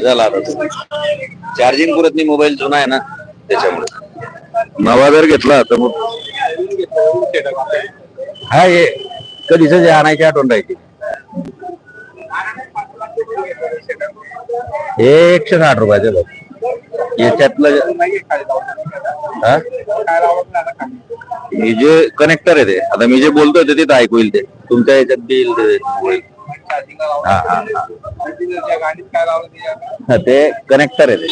झाला आता. चार्जिंग पुरत नाही मोबाईल जुना आहे ना त्याच्यामुळे. नवा जर घेतला तर मग. हा ये कधीच जे आणायची आठवण राहायची हे एकशे साठ रुपयाचे बघ. याच्यातलं हा? हे जे कनेक्टर आहे ते. आता मी जे बोलतोय ते तिथं ऐकू येईल ते. तुमच्या याच्यात बी येईल ते हा हा हा. हा, ते कनेक्टर आहे ते.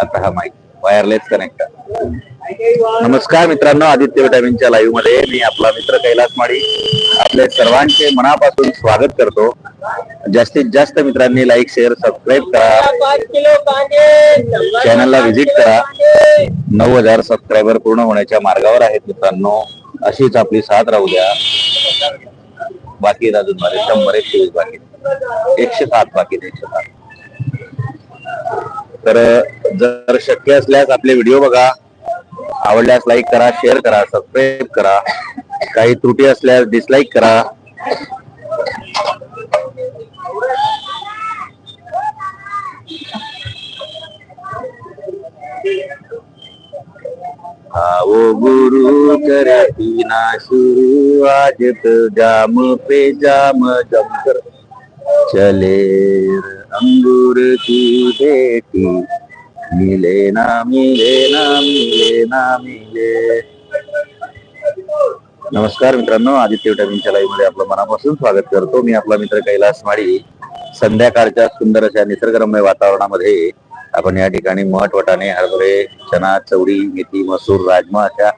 आता हा माईक वायरलेस कनेक्टर नमस्कार मित्रांनो आदित्य विटामिनच्या लाईव्हमध्ये मी आपला मित्र कैलास माळी. आपले सर्वांचे मनापासून स्वागत करतो. जास्तीत जास्त मित्रांनी लाईक शेअर सबस्क्राईब करा. चॅनलला व्हिजिट करा. नऊ हजार सबस्क्रायबर पूर्ण होण्याच्या मार्गावर आहेत मित्रांनो. अशीच आपली साथ राहू द्या. बाकी अजून माझे शंभर एक बाकी एकशे सात बाकी एकशे सात. तर जर शक्य असल्यास आपले व्हिडिओ बघा. आवडल्यास लाईक करा शेअर करा सबस्क्राईब करा. काही त्रुटी असल्यास डिसलाईक करा. आओ गुरु करे ना शुरू आज तो जाम पे जाम जमकर कर। चलेर अंगूर की बेटी। मिले ना मिले ना मिले ना मिले। नमस्कार मित्रांनो आदित्य विटामिनच्या लाईव्हमध्ये आपलं मनापासून स्वागत करतो. मी आपला मित्र कैलास माळी. संध्याकाळच्या सुंदर अशा निसर्गरम्य वातावरणामध्ये आपण या ठिकाणी मठ वटाणे हरभरे चना चवडी मेथी मसूर राजमा अशा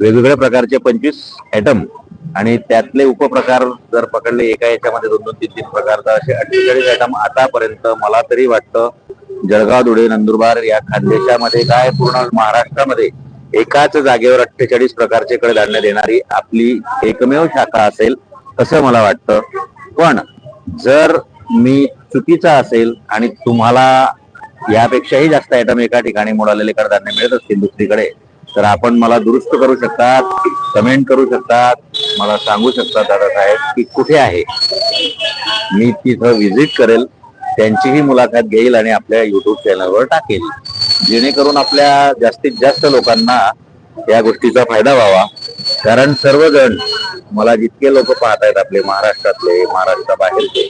वेगवेगळ्या प्रकारचे पंचवीस आयटम आणि त्यातले उपप्रकार जर पकडले एका याच्यामध्ये दोन दोन तीन तीन प्रकार तर असे अठ्ठेचाळीस आयटम आतापर्यंत मला तरी वाटतं जळगाव धुळे नंदुरबार या खानदेशामध्ये काय पूर्ण महाराष्ट्रामध्ये एकाच जागेवर अठ्ठेचाळीस प्रकारचे कडधान्य देणारी आपली एकमेव शाखा असेल असं मला वाटतं. पण जर मी चुकीचा असेल आणि तुम्हाला यापेक्षाही जास्त आयटम एका ठिकाणी मोडालेले कडधान्य मिळत असतील दुसरीकडे तर आपण मला दुरुस्त करू शकतात कमेंट करू शकतात. मला सांगू शकतात दादासाहेब की कुठे आहे? मी तिथं व्हिजिट करेल त्यांचीही मुलाखत घेईल आणि आपल्या युट्यूब चॅनलवर टाकेल. जेणेकरून आपल्या जास्तीत जास्त लोकांना या गोष्टीचा फायदा व्हावा. कारण सर्वजण मला जितके लोक पाहत आहेत आपले महाराष्ट्रातले महाराष्ट्राबाहेरचे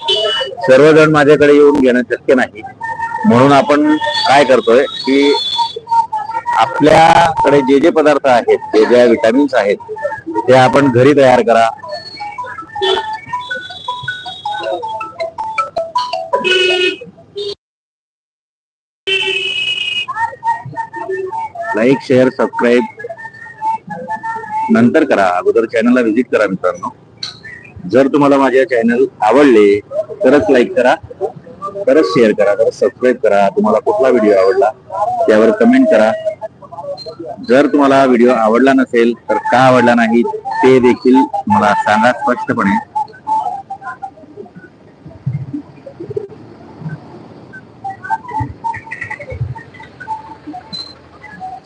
सर्वजण माझ्याकडे येऊन घेणं शक्य नाही. म्हणून आपण काय करतोय की आपल्याकडे जे जे पदार्थ आहेत जे जे विटामिन्स आहेत ते आपण घरी तयार करा. लाईक शेअर सबस्क्राईब नंतर करा. अगोदर चॅनलला व्हिजिट करा मित्रांनो. जर तुम्हाला माझे चॅनल आवडले तरच लाईक करा. खरंच शेअर करा खरंच सबस्क्राईब करा. तुम्हाला कुठला व्हिडिओ आवडला त्यावर कमेंट करा. जर तुम्हाला व्हिडिओ आवडला नसेल तर का आवडला नाही ते देखील मला सांगा स्पष्टपणे.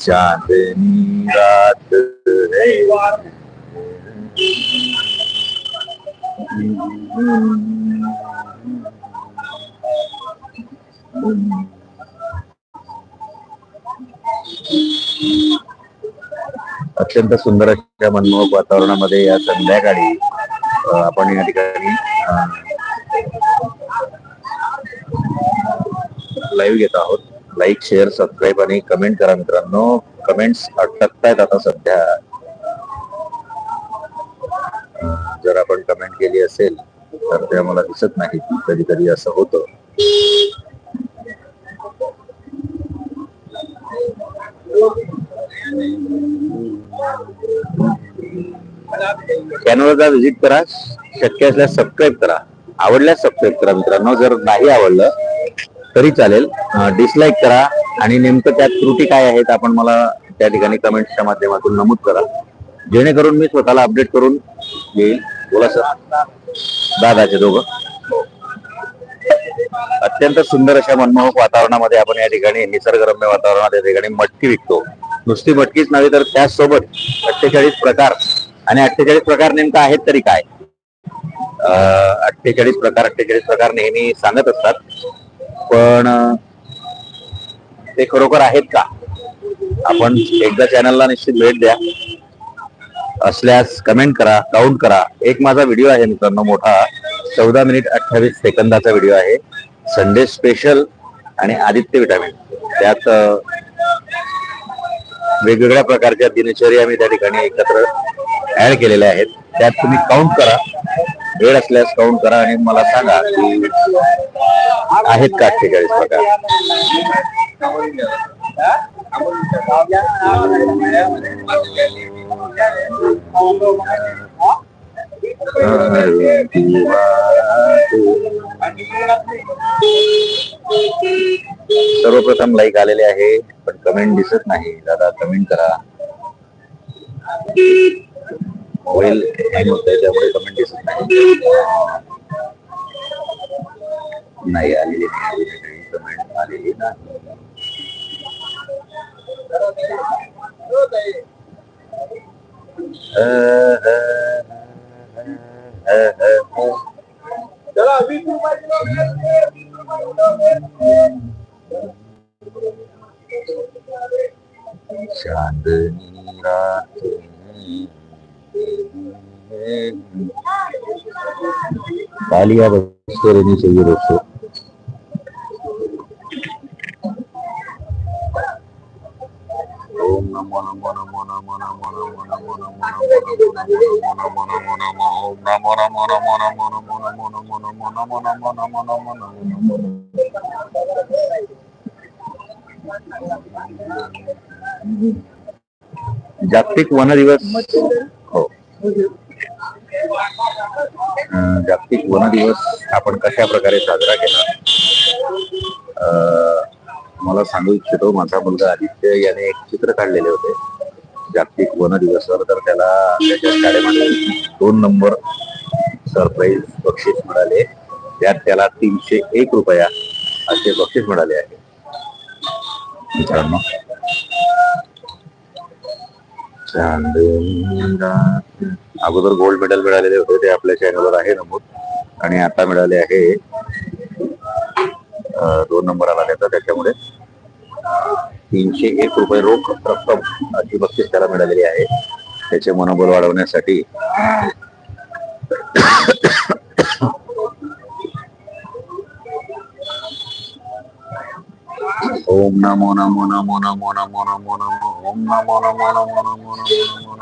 चांदनी रात है। अत्यंत सुंदर अशा मनमोहक वातावरणामध्ये या संध्याकाळी आपण या ठिकाणी लाईव्ह घेत आहोत. लाईक शेअर सबस्क्राईब आणि कमेंट करा मित्रांनो. कमेंट्स अटकतायत आता सध्या. जर आपण कमेंट केली असेल तर ते मला दिसत नाही कधी कधी असं होतं. चॅनलला व्हिजिट करा. शक्य असल्यास सबस्क्राईब करा. आवडल्यास सबस्क्राईब करा मित्रांनो. जर नाही आवडलं तरी चालेल. डिसलाईक करा आणि नेमकं त्यात त्रुटी काय आहेत आपण मला त्या ठिकाणी कमेंटच्या माध्यमातून नमूद करा. जेणेकरून मी स्वतःला अपडेट करून येईल. बोला सर दादाचे दोघं. अत्यंत सुंदर अशा मनमोहक वातावरणामध्ये आपण या ठिकाणी निसर्गरम्य वातावरणात या ठिकाणी मटकी विकतो. नुसती मटकीच नव्हे तर त्याचसोबत अठ्ठेचाळीस प्रकार आणि अठ्ठेचाळीस प्रकार नेमका आहेत तरी काय? अठ्ठेचाळीस प्रकार अठ्ठेचाळीस प्रकार नेहमी सांगत असतात. पण ते खरोखर आहेत का? आपण एकदा चॅनलला निश्चित भेट द्या. असल्यास कमेंट करा काउंट करा. एक माझा व्हिडिओ आहे मित्रांनो मोठा. चौदा मिनिट अठ्ठावीस सेकंदाचा व्हिडिओ आहे. संडे स्पेशल आणि आदित्य विटामिन त्यात वेगवेगळ्या प्रकारच्या दिनचर्या मी त्या ठिकाणी एकत्र ऍड केलेल्या आहेत. त्यात तुम्ही काउंट करा. वेळ असल्यास काउंट करा आणि मला सांगा की आहेत का अठ्ठेचाळीस प्रकार सर्वप्रथम लाईक आलेले आहे पण कमेंट दिसत नाही. दादा कमेंट करा. मोबाईल हँग होत आहे त्यामुळे कमेंट दिसत नाही नाही आलेली नाही कमेंट आलेली नाही अह, अह, अह, अह, अह. चांदनी रात कालिया बसते रहनी चाहिए दोस्तों ओम नमो नमो नमो नमो नमो नमो नमो नमो नमो नमो नमो ओम नमो नमो जागतिक वन दिवस आपण कशा प्रकारे साजरा केला? मला सांगू इच्छितो माझा मुलगा आदित्य याने एक चित्र काढलेले होते जागतिक वन दिवसवर तर त्याला त्याच्या शाळेमध्ये दोन नंबर सरप्राईज बक्षीस मिळाले. त्यात त्याला तीनशे एक रुपया असे बक्षीस मिळाले आहे. मित्रांनो. चांदणी अगोदर गोल्ड मेडल मिळालेले होते ते आपल्या चॅनलवर आहे नमूद आणि आता मिळाले आहे दोन नंबर आला त्याचा त्याच्यामुळे तीनशे एक रुपये रोख रक्कम अशी बक्षीस त्याला मिळालेली आहे त्याचे मनोबल वाढवण्यासाठी ओम नमो नमो नमो नमो नमो नमो नमो ओम नमो नमो नमो नमो नमो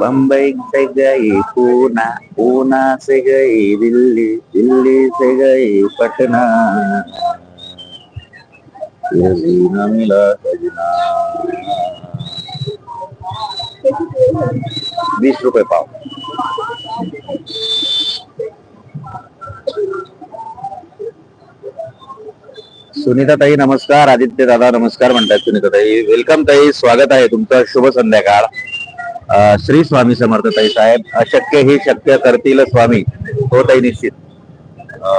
बम्बई से गई पूना पूना से गई दिल्ली दिल्ली से गई पटना. यही मिला सजना. वीस रुपये पाव. सुनीता ताई नमस्कार. आदित्य दादा नमस्कार म्हणतात सुनीता ताई वेलकम ताई. स्वागत आहे तुमचं. शुभ संध्याकाळ. श्री स्वामी समर्थ ताई साहेब अशक्य हे शक्य करतील स्वामी. हो ताई निश्चित.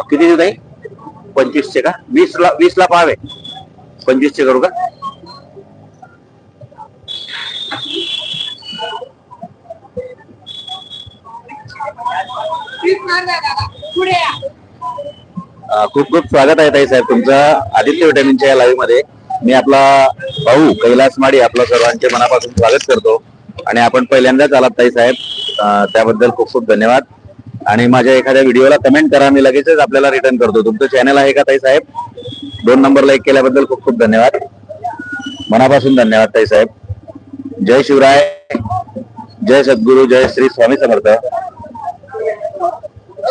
किती देऊ ताई? पंचवीसचे का? वीस ला वीस ला पाहावे. पंचवीसचे करू का? पुढे खूप खूप स्वागत आहे ताई साहेब. तुमचं आदित्य विटॅमिनच्या या लाईव्हमध्ये. मी आपला भाऊ कैलास माडी आपल्या सर्वांचे मनापासून स्वागत करतो. आणि आपण पहिल्यांदाच आलात ताई साहेब. त्याबद्दल खूप खूप धन्यवाद. आणि माझ्या एखाद्या व्हिडिओला कमेंट करा मी लगेचच आपल्याला रिटर्न करतो. तुमचं चॅनल आहे का ताई साहेब? दोन नंबर लाईक केल्याबद्दल खूप खूप धन्यवाद. मनापासून धन्यवाद ताई साहेब. जय शिवराय. जय सद्गुरू जय श्री स्वामी समर्थ.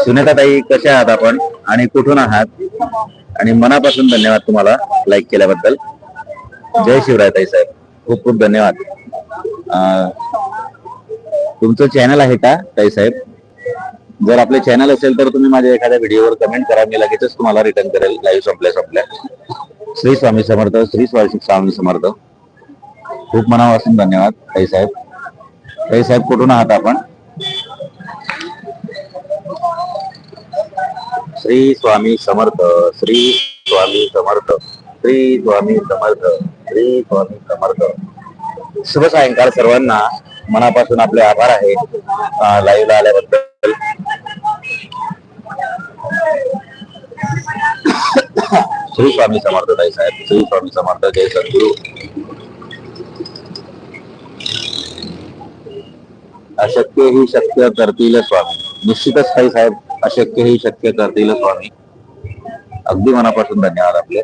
सुनेता ताई कशा आहात आपण? आणि कुठून आहात? आणि मनापासून धन्यवाद तुम्हाला लाईक केल्याबद्दल. जय शिवराय ताई साहेब. खूप खूप धन्यवाद. तुमचं चॅनल आहे का ताई साहेब? जर आपले चॅनल असेल तर तुम्ही माझ्या एखाद्या व्हिडिओवर कमेंट करा. मी लगेचच तुम्हाला रिटर्न करेल. लाईव्ह संपल्या संपल्या. श्री स्वामी समर्थ श्री स्वामी स्वामी समर्थ. खूप मनापासून धन्यवाद ताई साहेब. ताई साहेब कुठून आहात आपण? श्री स्वामी समर्थ श्री स्वामी समर्थ श्री स्वामी समर्थ श्री स्वामी समर्थ. शुभ सायंकाळ सर्वांना. मनापासून आपले आभार आहे. लाईव्हला आल्याबद्दल. श्री स्वामी समर्थ ताई साहेब श्री स्वामी समर्थ जय सद्गुरु. अशक्य ही शक्य करतील स्वामी. निश्चितच ताई साहेब अशक्य ही शक्य करतील स्वामी. अगदी मनापासून धन्यवाद आपले.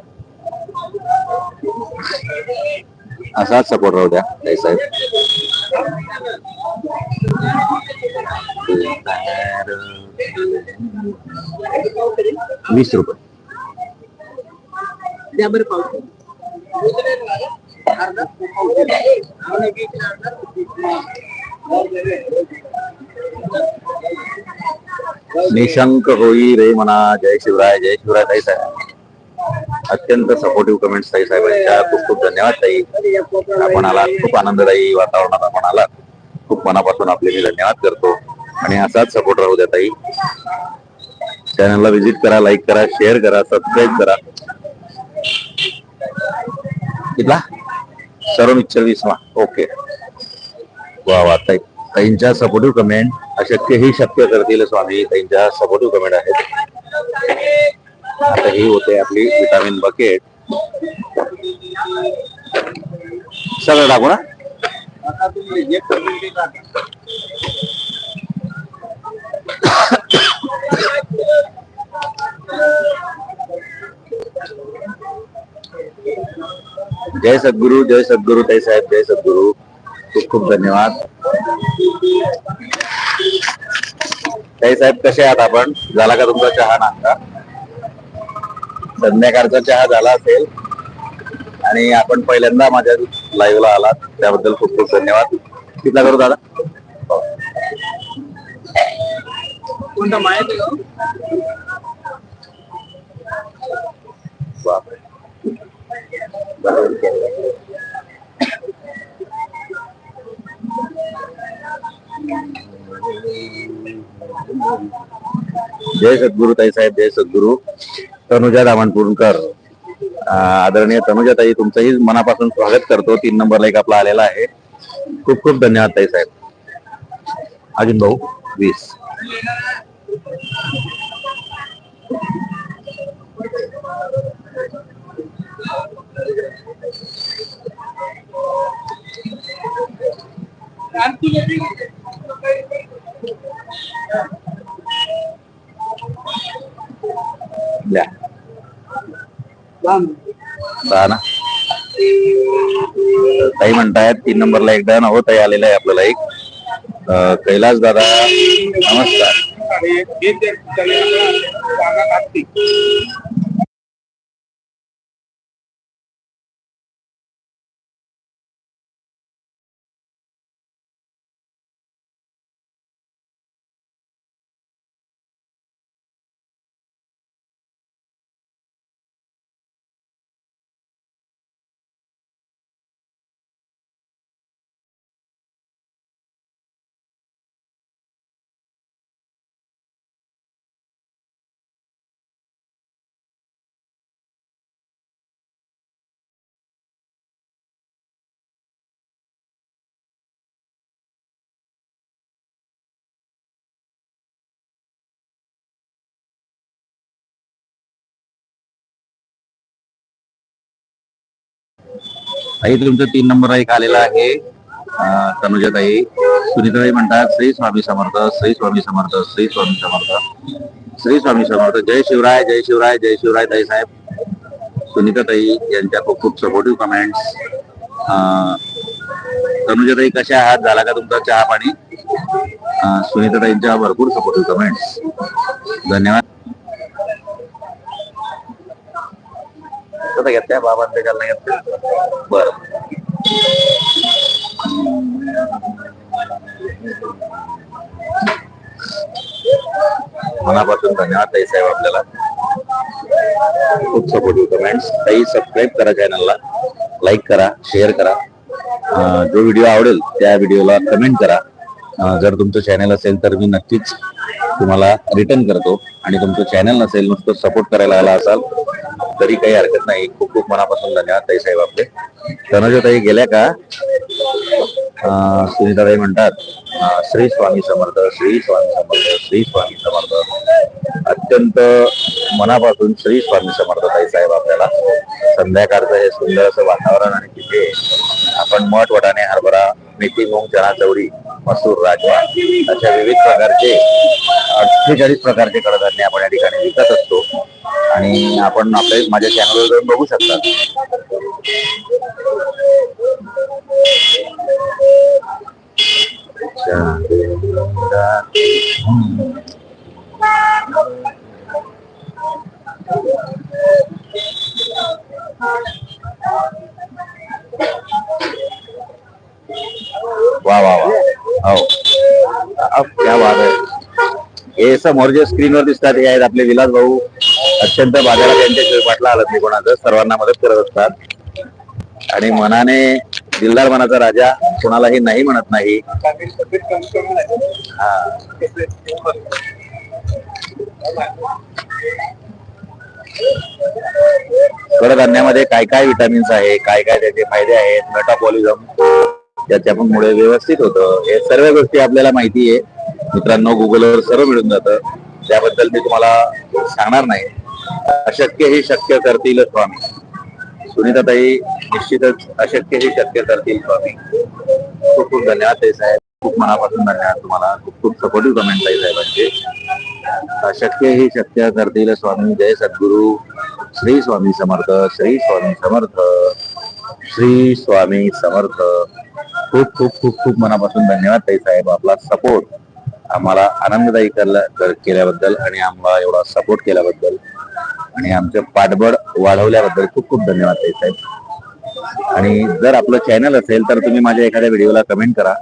असाच सपोर्ट राहू द्या ताई साहेब वीस रुपये. द्या बरं पावते निशंक होई रे म्हणा जय शिवराय जय शिवराय ताई साहेब. अत्यंत सपोर्टिव्ह कमेंट्स ताई साहेबांच्या खूप खूप धन्यवाद ताई. आपण आलात खूप आनंददायी वातावरणात आपण आलात खूप मनापासून आपले मी धन्यवाद करतो. आणि असाच सपोर्ट राहू द्या ताई. चॅनलला व्हिजिट करा लाईक करा शेअर करा सबस्क्राईब करा. कितला सर्व वीस विसवा. ओके वा वा ताई. ताईंच्या सपोर्टिव्ह कमेंट अशक्यही शक्य करतील स्वामी. ताईंच्या सपोर्टिव्ह कमेंट आहेत. आता ही होते आपली विटामिन बकेट सगळं टाकू ना? जय सद्गुरु जय सद्गुरु ताई साहेब जय सद्गुरु. खूप खूप धन्यवाद. ताई साहेब कसे आहात आपण? झाला का तुमचा चहा नाश्ता? संध्याकाळचा चहा झाला असेल. आणि आपण पहिल्यांदा माझ्या लाईव्हला आलात. त्याबद्दल खूप खूप धन्यवाद. कितला करू दादा. कोणता माहिती बापरे. जय सद्गुरु ताई साहेब जय सद्गुरु. तनुजा दामणपूरकर आदरणीय तनुजा ताई तुमचंही मनापासून स्वागत करतो. तीन नंबरला एक आपला आलेला आहे. खूप खूप धन्यवाद ताई साहेब. अजून भाऊ वीस द्या सहा ना ताई म्हणतायत तीन नंबरला एकदा नवं ताई आलेला आहे आपल्याला एक अं, कैलास दादा नमस्कार ताई तुमचं तीन नंबर एक आलेला आहे. तनुजाताई तनुजा ताई सुनीताई म्हणतात श्री स्वामी समर्थ श्री स्वामी समर्थ श्री स्वामी समर्थ श्री स्वामी समर्थ जय शिवराय जय शिवराय जय शिवराय ताई साहेब. सुनीता ताई यांच्या खूप खूप सपोर्टिव्ह कमेंट्स तनुजा ताई कशा आहात? झाला का तुमचा चहा पाणी? सुनीता ताईंच्या भरपूर सपोर्टिव्ह कमेंट्स धन्यवाद. कसं घेतल्या बाबांच्या काल नाही घेतल्या. बर. मनापासून धन्यवाद ताई साहेब आपल्याला. खूप सपोर्टिव्ह कमेंट्स ताई सबस्क्राईब करा चॅनलला लाईक करा शेअर करा. जो व्हिडिओ आवडेल त्या व्हिडिओला कमेंट करा. जर तुमचं चॅनल असेल तर मी नक्कीच तुम्हाला रिटर्न करतो. आणि तुमचं चॅनल नसेल नुसतं सपोर्ट करायला आला असाल तरी काही हरकत नाही. खूप खूप मनापासून धन्यवाद ताई साहेब आपले. तनुजाताई गेल्या का? सुनीताई म्हणतात श्री स्वामी समर्थ श्री स्वामी समर्थ श्री स्वामी समर्थ. अत्यंत मनापासून श्री स्वामी समर्थ ताई साहेब आपल्याला. संध्याकाळचं हे सुंदर असं वातावरण आणि तिथे आपण मठ वटाणे हरभरा मेथी मूग चणा चवडी मसूर राजमा अशा विविध प्रकारचे अठ्ठेचाळीस प्रकारचे कडधान्य आपण या ठिकाणी विकत असतो. आणि आपण आपल्या माझ्या चॅनलवर जाऊन बघू शकता. वा वा वा. हो. अब क्या बात आहे हे समोर जे स्क्रीनवर दिसतात हे आहेत आपले विलास भाऊ. अत्यंत बाजारात त्यांच्याशिवाय पाटला आलं नाही कोणाचं? सर्वांना मदत करत असतात. आणि मनाने दिलदार मनाचा राजा कोणालाही नाही म्हणत नाही. हा. कडधान्यामध्ये काय काय विटामिन्स आहे काय काय त्याचे फायदे आहेत? मेटाबॉलिझम त्याच्यामुळे व्यवस्थित होतं. हे सर्व गोष्टी आपल्याला माहिती आहे. मित्रांनो गुगलवर सर्व मिळून जातं. त्याबद्दल मी तुम्हाला सांगणार नाही. अशक्य हे शक्य करतील स्वामी. सुनीताताई निश्चितच अशक्य हे शक्य करतील स्वामी. खूप खूप धन्यवाद ते साहेब. खूप मनापासून धन्यवाद तुम्हाला. खूप खूप सपोर्टिव्ह कमेंट आहे साहेबांचे. अशक्य हे शक्य करतील स्वामी. जय सद्गुरू. श्री स्वामी समर्थ. श्री स्वामी समर्थ. श्री स्वामी समर्थ. खूप खूप खूप खूप मनापासून धन्यवाद ताई साहेब. आपला सपोर्ट आम्हाला आनंददायी केल्याबद्दल आणि आम्हाला एवढा सपोर्ट केल्याबद्दल आणि आमचं पाठबळ वाढवल्याबद्दल खूप खूप धन्यवाद ताई साहेब. आणि जर आपलं चॅनल असेल तर तुम्ही माझ्या एखाद्या व्हिडिओला कमेंट करा.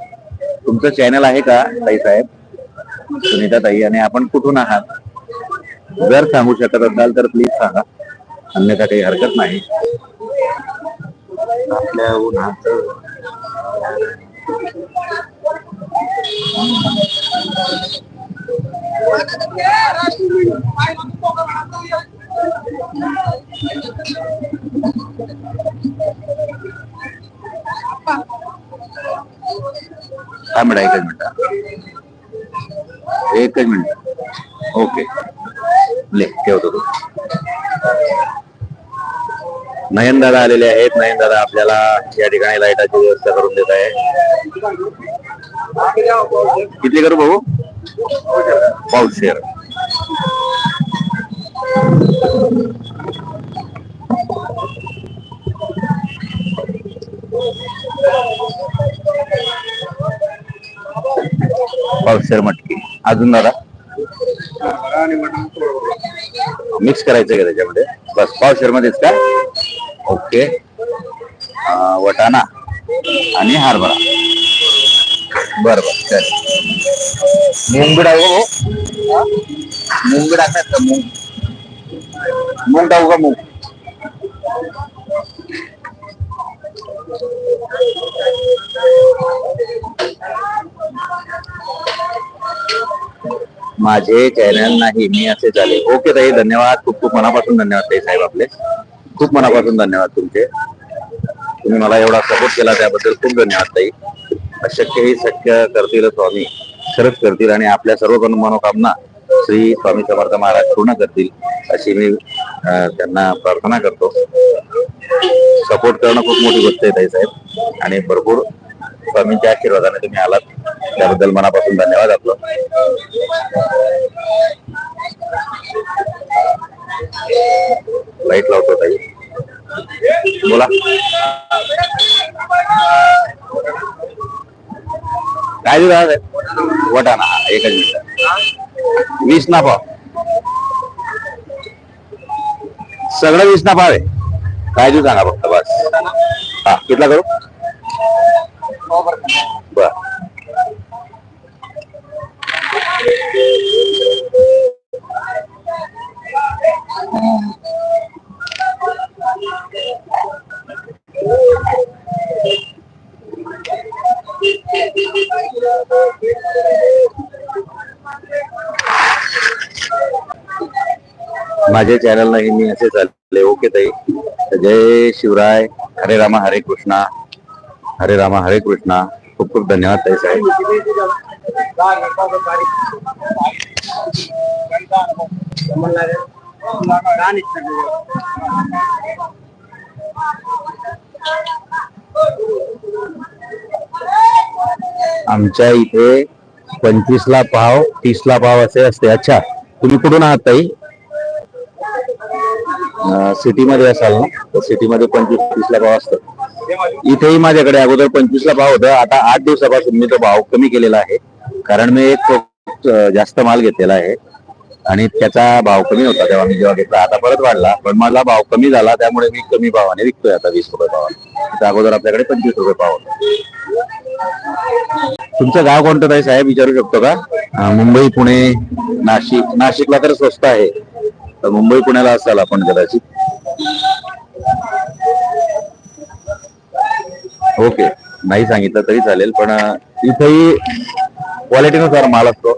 तुमचं चॅनल आहे का ताई साहेब? सुनीता ताई आणि आपण कुठून आहात? जर सांगू शकत असाल तर प्लीज सांगा. अन्यथा काही हरकत नाही. आपल्या उन्हात थांबडा एकच मिनिट एकच मिनिट. ओके. ले ठेवतो तू. नयन दादा आलेले आहेत. नयन दादा आपल्याला या ठिकाणी लाईटाची व्यवस्था करून देत आहे. किती करू भाऊ? पाऊस शेअर पाऊस मटकी. अजून दादा? मिक्स करायचं का त्याच्यामध्ये? बस पावशेर मध्येच का? ओके. वटाणा आणि हरभरा. बर बर चल मूंग टाकू हो. मूंग टाकतात का मूंग. मूंग टाकू का मूंग? माझे चॅनल नाही मी असे झाले. ओके ताई धन्यवाद. खूप खूप मनापासून धन्यवाद ताई साहेब आपले. खूप मनापासून धन्यवाद तुमचे. तुम्ही मला एवढा सपोर्ट केला त्याबद्दल खूप धन्यवाद ताई. अशक्य ही शक्य करतील स्वामी खरंच करतील आणि आपल्या सर्व मनोकामना श्री स्वामी समर्थ महाराज पूर्ण करतील अशी मी त्यांना प्रार्थना करतो. सपोर्ट करणं खूप मोठी गोष्ट आहे ताई साहेब. आणि भरपूर स्वामींच्या आशीर्वादाने तुम्ही आलात. त्याबद्दल मनापासून धन्यवाद आपलं. लाइट लावतो ताई. बोला. काय दिला वटाणा. एकच मिनिट. वीस ना पाव सगळं वीस ना पाव आहे काय देऊ सांगा फक्त बस. हा कितला करू? बर. माझ्या चॅनल नाही मी असे चालले. ओके ताई. जय शिवराय. हरे रामा हरे कृष्णा. हरे रामा हरे कृष्णा. खूप खूप धन्यवाद ताई साहेब. आमच्या इथे पंचवीस ला पाव तीस ला पाव असे असते. अच्छा तुम्ही कुठून आहात ताई? सिटीमध्ये असाल ना? तर सिटीमध्ये पंचवीस तीस ला पाव असतो. इथेही माझ्याकडे अगोदर पंचवीसला भाव होता. आता आठ दिवसापासून मी तो भाव कमी केलेला आहे. कारण मी एक जास्त माल घेतलेला आहे. आणि त्याचा भाव कमी होता तेव्हा मी जेव्हा घेतला. आता परत वाढला. पण माझा भाव कमी झाला. त्यामुळे मी कमी भावाने विकतोय आता वीस रुपये भावाने. अगोदर आपल्याकडे पंचवीस रुपये भाव होता. तुमचं गाव कोणतं आहे साहेब? विचारू शकतो का? मुंबई पुणे नाशिक. नाशिकला तर स्वस्त आहे. तर मुंबई पुण्याला असाल आपण कदाचित. ओके. नाही सांगितलं तरी चालेल पण इथेही क्वालिटीनुसार माल असतो.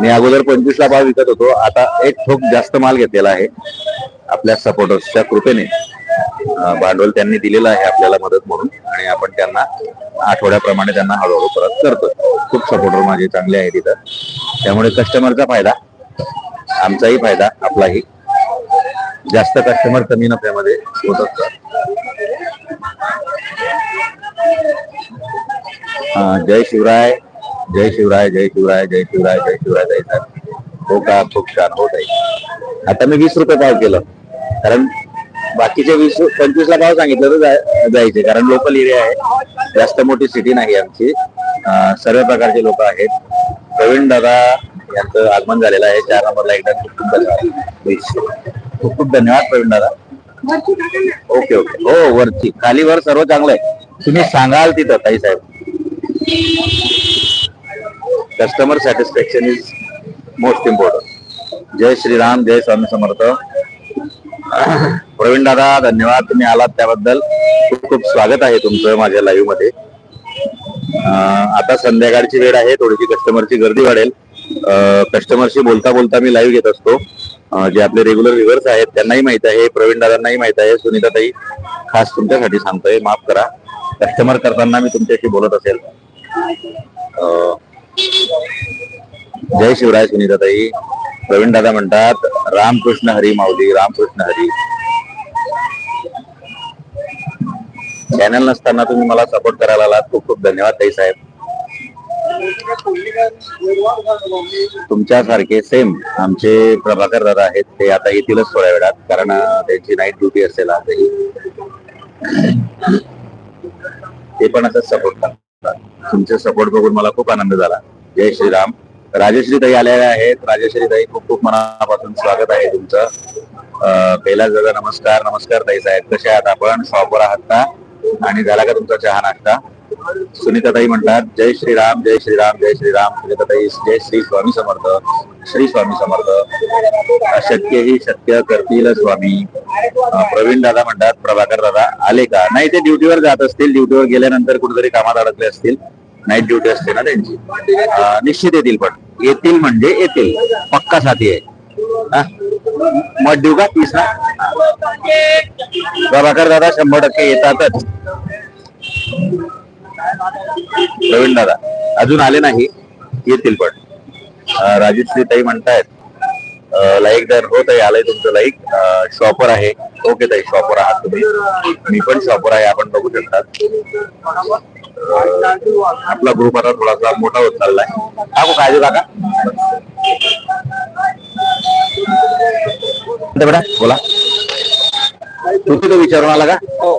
मी अगोदर पंचवीसला भाव विकत होतो आता एक ठोक जास्त माल घेतलेला आहे आपल्या सपोर्टर्सच्या कृपेने. भांडवल त्यांनी दिलेलं आहे आपल्याला मदत म्हणून आणि आपण त्यांना आठवड्याप्रमाणे त्यांना हळूहळू परत करतो खूप सपोर्टर माझे चांगले आहेत तिथं त्यामुळे कस्टमरचा फायदा आमचाही फायदा आपलाही. जास्त कस्टमर कमी नफ्यामध्ये होत असतात जय शिवराय जय शिवराय जय शिवराय जय शिवराय जय शिवराय जय हो का? खूप छान होत आहे आता मी वीस रुपये पाव केलं. कारण बाकीचे वीस पंचवीस ला भाव सांगितलं तर जायचे. कारण लोकल एरिया आहे. जास्त मोठी सिटी नाही आमची. सर्व प्रकारचे लोक आहेत. प्रवीण दादा यांचं आगमन झालेलं आहे. चार नंबरला एकदा खूप खूप धन्यवाद. खूप खूप धन्यवाद प्रवीण दादा. Okay okay. हो वरची खाली वर सर्व चांगलं आहे. तुम्ही सांगाल तिथं ताई साहेब. Customer satisfaction is most important जय श्रीराम जय स्वामी समर्थ. प्रवीण दादा धन्यवाद. तुम्ही आलात त्याबद्दल. खूप खूप स्वागत आहे तुमचं माझ्या लाईव्हमध्ये. आता संध्याकाळची वेळ आहे थोडीशी कस्टमरची गर्दी वाढेल. कस्टमरशी बोलता बोलता मी लाईव्ह घेत असतो. जे आपले रेग्युलर व्ह्युअर्स आहेत त्यांनाही माहीत आहे प्रवीण दादांनाही माहीत आहे सुनीता ताई खास तुमच्यासाठी सांगतोय माफ करा. कस्टमर करताना मी तुमच्याशी बोलत असेल. अं, जय शिवराय सुनीता ताई प्रवीण दादा म्हणतात रामकृष्ण हरी माऊली रामकृष्ण हरी. चॅनल नसताना तुम्ही मला सपोर्ट करायला आलात. खूप खूप धन्यवाद ताई साहेब. तुमच्यासारखे सेम आमचे प्रभाकर दादा आहेत ते आता येतीलच थोड्या वेळात कारण त्यांची नाईट ड्युटी असेल आजही ते पण असंच सपोर्ट करतात. तुमचे सपोर्ट बघून मला खूप आनंद झाला. जय श्रीराम. राजश्री ताई आलेल्या आहेत. राजश्री ताई खूप खूप मनापासून स्वागत आहे तुमचं. पहिला दादा नमस्कार. नमस्कार ताई साहेब. कसे आहात आपण? शॉपवर आहात का? आणि झाला का तुमचा चहा नाश्ता? सुनीताताई म्हणतात जय श्रीराम जय श्रीराम जय श्रीराम. सुनीताताई जय श्री स्वामी समर्थ श्री स्वामी समर्थ. अशक्य ही शक्य करतील स्वामी. प्रवीण दादा म्हणतात प्रभाकर दादा आले का? नाही ते ड्युटीवर जात असतील. ड्युटीवर गेल्यानंतर कुठेतरी कामात अडकले असतील. नाईट ड्युटी असते ना त्यांची. निश्चित येतील पण येतील म्हणजे येतील. पक्का साथी आहे. हा? मत देऊ का? तीस ना? प्रभाकर दादा शंभर टक्के येतातच. प्रवीण दादा. अजून आले नाही येतील पण. राजेश्री ताई म्हणतायत लाईक दर हो ताई आलंय तुमचं लाईक शॉपर आहे. ओके ताई शॉपर आहात तुम्ही. मी पण शॉपर आहे आपण बघू शकतात आपला ग्रुप आता थोडासा मोठा होत चाललाय. टाकू काळजी काका. बेटा बोला. तू तिथं विचारून आला का? हो.